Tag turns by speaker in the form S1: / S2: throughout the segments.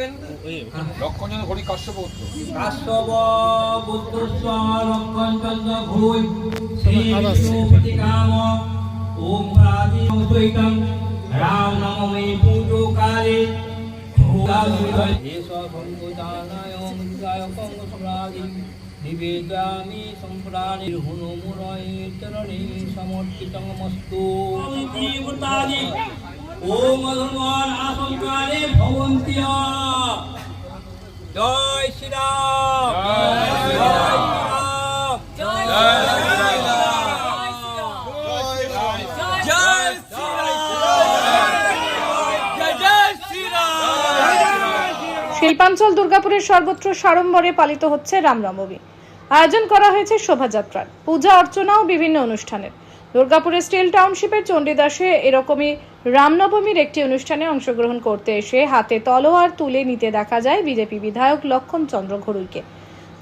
S1: বলবেন লক্ষণ ঘড়ি কাশ্যপ
S2: কাশ্যপ বুদ্ধস্ব লক্ষণচন্দ্র ভূই শ্রী বিষ্ণুপতি কাম ওম রাজি সহিতম রাম নমমে পুজো কালে নিবেদামি সম্প্রাণি হনুমুরয়ে চরণে সমর্পিতমস্তু জীবতানি আসংকারে ভবন্ত্য জয় শ্রীরাম। জয় শ্রীরাম। জয়
S3: শিল্পাঞ্চল দুর্গাপুরের সর্বত্র সাড়ম্বরে পালিত হচ্ছে রামনবমী আয়োজন করা হয়েছে শোভাযাত্রার। পূজা অর্চনা ও বিভিন্ন অনুষ্ঠানের। দুর্গাপুরের স্টিল টাউনশিপের চণ্ডীদাসে এরকমই রামনবমীর একটি অনুষ্ঠানে অংশগ্রহণ করতে এসে হাতে তলোয়ার তুলে নিতে দেখা যায় বিজেপি বিধায়ক লক্ষণ চন্দ্র ঘড়ুইকে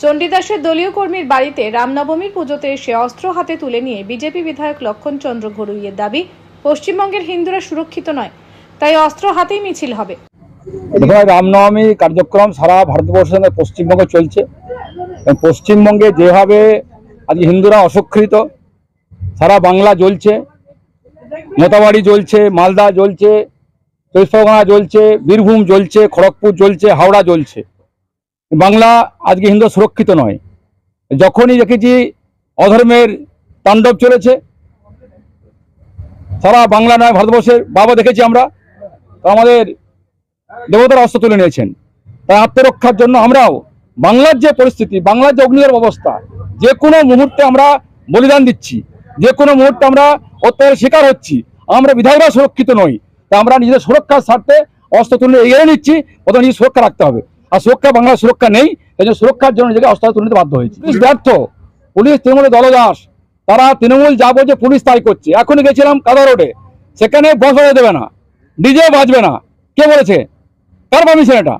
S3: চণ্ডীদাসের দলীয় কর্মীর বাড়িতে রামনবমীর পুজোতে এসে অস্ত্র হাতে তুলে নিয়ে বিজেপি বিধায়ক লক্ষণ চন্দ্র ঘড়ুইয়ের দাবি, পশ্চিমবঙ্গের হিন্দুরা সুরক্ষিত নয়, তাই অস্ত্র হাতেই মিছিল হবে।
S4: রামনবমী কার্যক্রম সারা ভারতবর্ষের পশ্চিমবঙ্গে চলছে। পশ্চিমবঙ্গে যেভাবে আজ হিন্দুরা অসুরক্ষিত, সারা বাংলা জ্বলছে। মোতাবাড়ি জ্বলছে, মালদা জ্বলছে চব্বিশ জ্বলছে, বীরভূম জ্বলছে, খড়গপুর জ্বলছে, হাওড়া জ্বলছে। বাংলা আজকে হিন্দু সুরক্ষিত নয়। যখনই দেখেছি অধর্মের তাণ্ডব চলেছে, সারা বাংলা নয়, ভারতবর্ষের বাবা দেখেছি আমরা আমাদের দেবতার অস্ত্র তুলে নিয়েছেন। তাই আত্মরক্ষার জন্য আমরাও বাংলার যে পরিস্থিতি, বাংলার যে অগ্নির অবস্থা, যে কোনো মুহূর্তে আমরা বলিদান দিচ্ছি। যে কোনো মুহূর্তে আমরা অত্যাচারের শিকার হচ্ছি। আমরা বিধায়করা সুরক্ষিত নই। তা আমরা নিজেদের সুরক্ষার স্বার্থে অস্ত্র তুলে এগিয়ে নিচ্ছি প্রথমে নিজের সুরক্ষা রাখতে হবে। আর সুরক্ষা বাংলার সুরক্ষা নেই এই জন্য সুরক্ষার জন্য নিজেকে অস্ত্র তুলে নিতে বাধ্য হয়েছে। পুলিশ ব্যর্থ। পুলিশ তৃণমূলের দলদাস। তারা তৃণমূল যা বলছে পুলিশ তাই করছে। এখনই গেছিলাম কাদা রোডে। সেখানে বস দেবে না। ডিজে বাজবে না। কে বলেছে? কার পারমিশন এটা?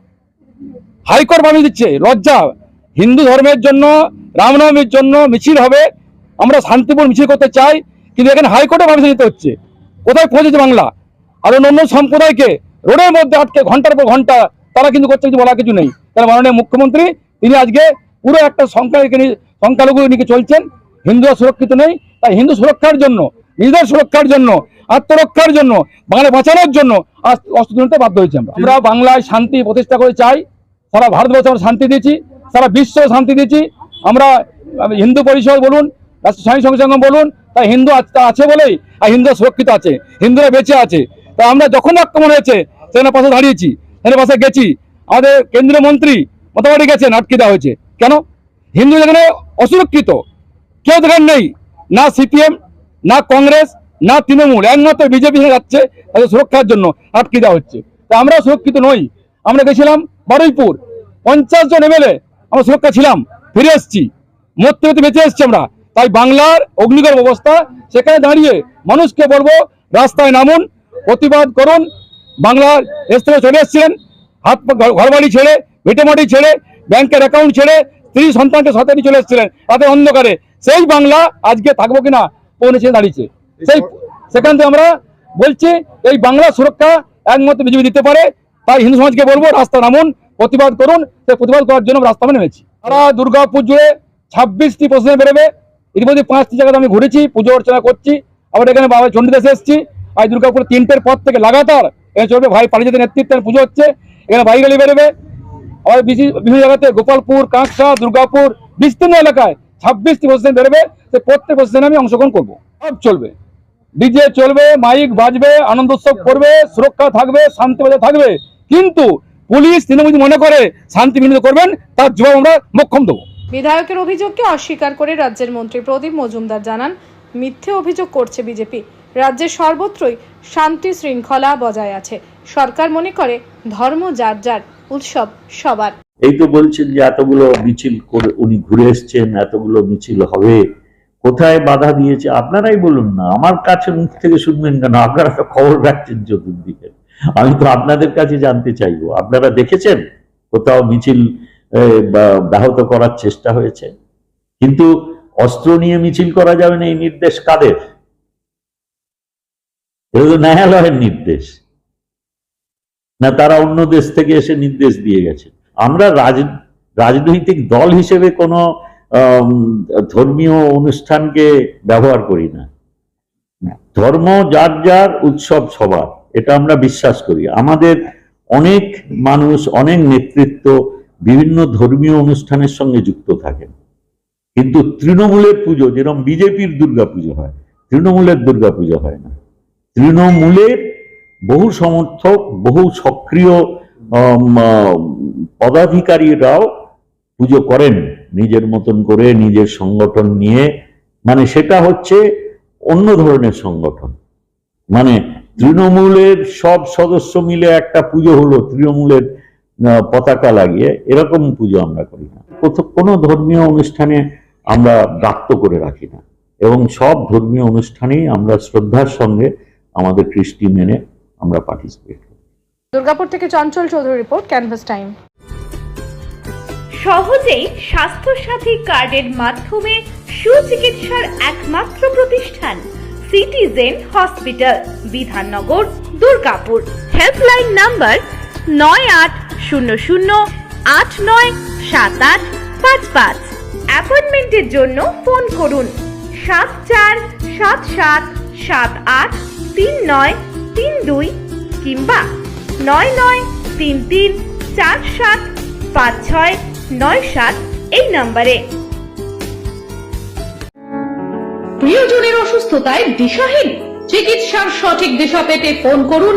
S4: হাইকোর্ট পারমিশন দিচ্ছে। লজ্জা। হিন্দু ধর্মের জন্য রামনবমীর জন্য মিছিল হবে। আমরা শান্তিপূর্ণ মিছিল করতে চাই, কিন্তু এখানে হাইকোর্টে পারমিশন দিতে হচ্ছে। কোথায় পৌঁছেছে বাংলা? আর অন্য সম্প্রদায়কে রোডের মধ্যে আটকে ঘণ্টার পর ঘণ্টা তারা কিন্তু করছে কিছু বলা কিছু নেই। তারা মাননীয় মুখ্যমন্ত্রী, তিনি আজকে পুরো একটা সংখ্যা সংখ্যালঘু নিয়ে চলছেন। হিন্দুরা সুরক্ষিত নেই। তাই হিন্দু সুরক্ষার জন্য, নিজেদের সুরক্ষার জন্য, আত্মরক্ষার জন্য বাংলা বাঁচানোর জন্য আজ অস্ত্র তুলতে বাধ্য হয়েছি আমরা। আমরা বাংলায় শান্তি প্রতিষ্ঠা করে চাই। সারা ভারতবর্ষে আমরা শান্তি দিয়েছি। সারা বিশ্ব শান্তি দিয়েছি। আমরা হিন্দু পরিষদ বলুন স্বামী সংসঙ্গ বলুন তাই হিন্দু আছে বলেই, আর হিন্দু সুরক্ষিত আছে, হিন্দুরা বেঁচে আছে। তা আমরা যখন আক্রমণ হয়েছে, সেখানে পাশে দাঁড়িয়েছি, সেখানে পাশে গেছি। আমাদের কেন্দ্রীয় মন্ত্রী মোটামুটি গেছেন, আটকে দেওয়া হয়েছে। কেন? হিন্দু যেখানে অসুরক্ষিত, কেউ দেখেন নেই। না সিপিএম, না কংগ্রেস, না তৃণমূল, একমাত্র বিজেপি যাচ্ছে, তাদের সুরক্ষার জন্য আটকে দেওয়া হচ্ছে। তা আমরা সুরক্ষিত নই। আমরা গেছিলাম বারুইপুর। পঞ্চাশ জন এমএলএ, আমরা সুরক্ষা ছিলাম, ফিরে এসেছি। মরতে মরতে বেঁচে এসেছি আমরা। তাই বাংলার অগ্নিকর অবস্থা সেখানে দাঁড়িয়ে মানুষকে বলব, রাস্তায় নামুন, প্রতিবাদ করুন। বাংলার থেকে চলে এসেছিলেন, হাত ঘরবাড়ি ছেড়ে ভিটেমাটি ছেড়ে, ব্যাংকের অ্যাকাউন্ট ছেড়ে, স্ত্রী সন্তানকে সাথে নিয়ে চলে এসেছিলেন রাতের অন্ধকারে। সেই বাংলা আজকে থাকব কিনা পৌঁছে দাঁড়িয়েছে। সেই, সেখান থেকে আমরা বলছি, এই বাংলা সুরক্ষা একমাত্র বিজেপি দিতে পারে, তাই হিন্দু সমাজকে বলব রাস্তা নামুন, প্রতিবাদ করুন। সেই প্রতিবাদ করার জন্য রাস্তা নেমেছি সারা দুর্গাপুর জুড়ে ছাব্বিশটি প্রশ্নে বেরোবে ইতিমধ্যে পাঁচটি জায়গাতে আমি ঘুরেছি, পুজো অর্চনা করছি, আবার এখানে বাবা চণ্ডীদাসে এসেছি আজ দুর্গাপুর তিনটের পর থেকে লাগাতার এখানে চলবে, ভাই পারিজাতের নেতৃত্বে পুজো হচ্ছে, এখানে র্যালি বেরোবে। আবার বিভিন্ন জায়গাতে গোপালপুর কাঁকসা দুর্গাপুর, বিস্তীর্ণ এলাকায় ছাব্বিশটি প্রশ্ন বেরোবে সে প্রত্যেক প্রশ্নে আমি অংশগ্রহণ করব। সব চলবে। ডিজে চলবে, মাইক বাজবে, আনন্দ উৎসব করবে, সুরক্ষা থাকবে, শান্তি বজায় থাকবে। কিন্তু পুলিশ তৃণমূল মনে করে শান্তি বিঘ্নিত করবেন, তার জবাব আমরা মক্ষম দেবো।
S3: বিধায়কের অভিযোগকে অস্বীকার করে রাজ্যের মন্ত্রী প্রদীপ মজুমদার জানান, মিথ্যে অভিযোগ করছে বিজেপি। রাজ্যের সর্বত্রই শান্তি শৃঙ্খলা বজায় আছে। সরকার মনে করে ধর্ম যার যার, উৎসব সবার।
S5: এই তো বলছেন যে এতগুলো মিছিল করে উনি ঘুরে এসছেন, এতগুলো মিছিল হবে, কোথায় বাধা দিয়েছে? আপনারাই বলুন না, আমার কাছে মুখ থেকে শুনবেন কেন? আপনারা তো খবর রাখছেন চতুর্দিকে। আমি তো আপনাদের কাছে জানতে চাইব। আপনারা দেখেছেন কোথাও মিছিল ব্যাহত করার চেষ্টা হয়েছে। কিন্তু অস্ত্র নিয়ে মিছিল করা যাবে না এই নির্দেশ কাদের? ন্যায়ালয়ের নির্দেশ। না, তারা অন্য দেশ থেকে এসে নির্দেশ দিয়ে গেছে। আমরা রাজনৈতিক দল হিসেবে কোনো ধর্মীয় অনুষ্ঠানকে ব্যবহার করি না। ধর্ম যার যার, উৎসব সবার। এটা আমরা বিশ্বাস করি। আমাদের অনেক মানুষ, অনেক নেতৃত্ব বিভিন্ন ধর্মীয় অনুষ্ঠানের সঙ্গে যুক্ত থাকেন। কিন্তু তৃণমূলের পুজো, যেরকম বিজেপির দুর্গা পুজো হয়, তৃণমূলের দুর্গা পুজো হয় না। তৃণমূলের বহু সমর্থক, বহু সক্রিয় পদাধিকারীরাও পুজো করেন নিজের মতন করে, নিজের সংগঠন নিয়ে। মানে সেটা হচ্ছে অন্য ধরনের সংগঠন। মানে তৃণমূলের সব সদস্য মিলে একটা পুজো হলো, তৃণমূলের পতাকা লাগিয়ে এরকম পুজো আমরা করি না। কোনো ধর্মীয় অনুষ্ঠানে আমরা ব্রাত্য করে রাখি না। এবং সব ধর্মীয় অনুষ্ঠানেই আমরা শ্রদ্ধার সঙ্গে আমাদের কৃষ্টি মেনে আমরা পার্টিসিপেট করি।
S3: দুর্গাপুর থেকে Chanchal Chowdhury report canvas time
S2: সহজেই স্বাস্থ্যসাথী কার্ডের মাধ্যমে সুচিকিৎসার একমাত্র প্রতিষ্ঠান citizen hospital Bidhannagar Durgapur. Helpline number নয় আট শূন্য শূন্য আট নয় সাত আট পাঁচ পাঁচ। অ্যাপয়েন্টমেন্টের জন্য ফোন করুন। সাত চার সাত সাত সাত আট তিন নয় তিন দুই কিংবা নয় নয় তিন তিন চার সাত পাঁচ ছয় নয় সাত এই নম্বরে।
S6: প্রিয়জনের অসুস্থতায় দিশাহীন। চিকিৎসার সঠিক দিশা পেতে ফোন করুন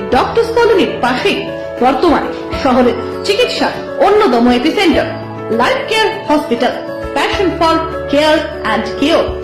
S6: ডক্টর কলোনির পাশেই, বর্তমানে শহরের চিকিৎসার অন্যতম epicentre, Life Care Hospital, passion for care and cure.